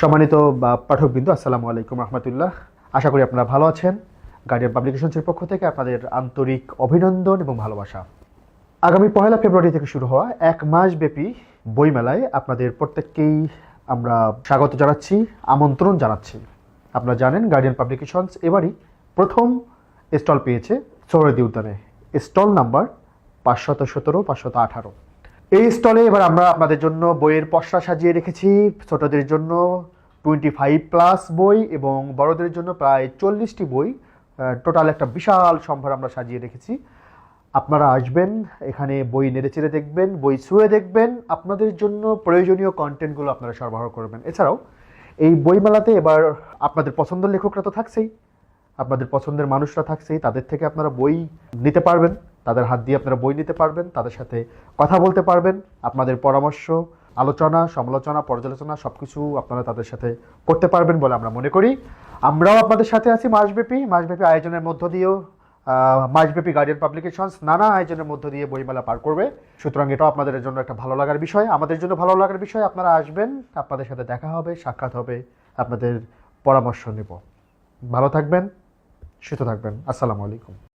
সম্মানিত পাঠকবৃন্দ, আসসালামু আলাইকুম রহমতুল্লাহ। আশা করি আপনারা ভালো আছেন। গার্ডিয়ান পাবলিকেশনসের পক্ষ থেকে আপনাদের আন্তরিক অভিনন্দন এবং ভালোবাসা। আগামী পহেলা ফেব্রুয়ারি থেকে শুরু হওয়া এক মাস ব্যাপী বইমেলায় আপনাদের প্রত্যেককেই আমরা স্বাগত জানাচ্ছি, আমন্ত্রণ জানাচ্ছি। আপনারা জানেন গার্ডিয়ান পাবলিকেশনস এবারই প্রথম স্টল পেয়েছে সৌরদী উদ্যানে স্টল নাম্বার পাঁচশত সতেরো, পাঁচশত আঠারো। এই স্টলে এবার আমরা আপনাদের জন্য বইয়ের পসরা সাজিয়ে রেখেছি। ছোটদের জন্য টোয়েন্টি ফাইভ প্লাস বই এবং বড়দের জন্য প্রায় চল্লিশটি বই। টোটাল একটা বিশাল সম্ভার আমরা সাজিয়ে রেখেছি। আপনারা আসবেন, এখানে বই নেড়েচেড়ে দেখবেন, বই ছুঁয়ে দেখবেন। আপনাদের জন্য প্রয়োজনীয় কন্টেন্টগুলো আপনারা সরবরাহ করবেন। এছাড়াও, এই বইমেলাতে এবার আপনাদের পছন্দের লেখকরা তো থাকছেই। আপনাদের পছন্দের মানুষরা থাকছেই, তাদের থেকে আপনারা বই নিতে পারবেন। তাদের হাত দিয়ে আপনারা বই নিতে পারবেন, তাদের সাথে কথা বলতে পারবেন, আপনাদের পরামর্শ, আলোচনা, সমালোচনা, পর্যালোচনা সব কিছু আপনারা তাদের সাথে করতে পারবেন বলে আমরা মনে করি। আমরাও আপনাদের সাথে আছি মাসব্যাপী মাসব্যাপী আয়োজনের মধ্য দিয়েও মাসব্যাপী গার্ডিয়ান পাবলিকেশনস নানা আয়োজনের মধ্য দিয়ে বইমেলা পার করবে। সুতরাং এটাও আপনাদের জন্য একটা ভালো লাগার বিষয়। আমাদের জন্য ভালো লাগার বিষয়, আপনারা আসবেন, আপনাদের সাথে দেখা হবে, সাক্ষাৎ হবে, আপনাদের পরামর্শ নেব। ভালো থাকবেন, সুস্থ থাকবেন। আসসালামু আলাইকুম।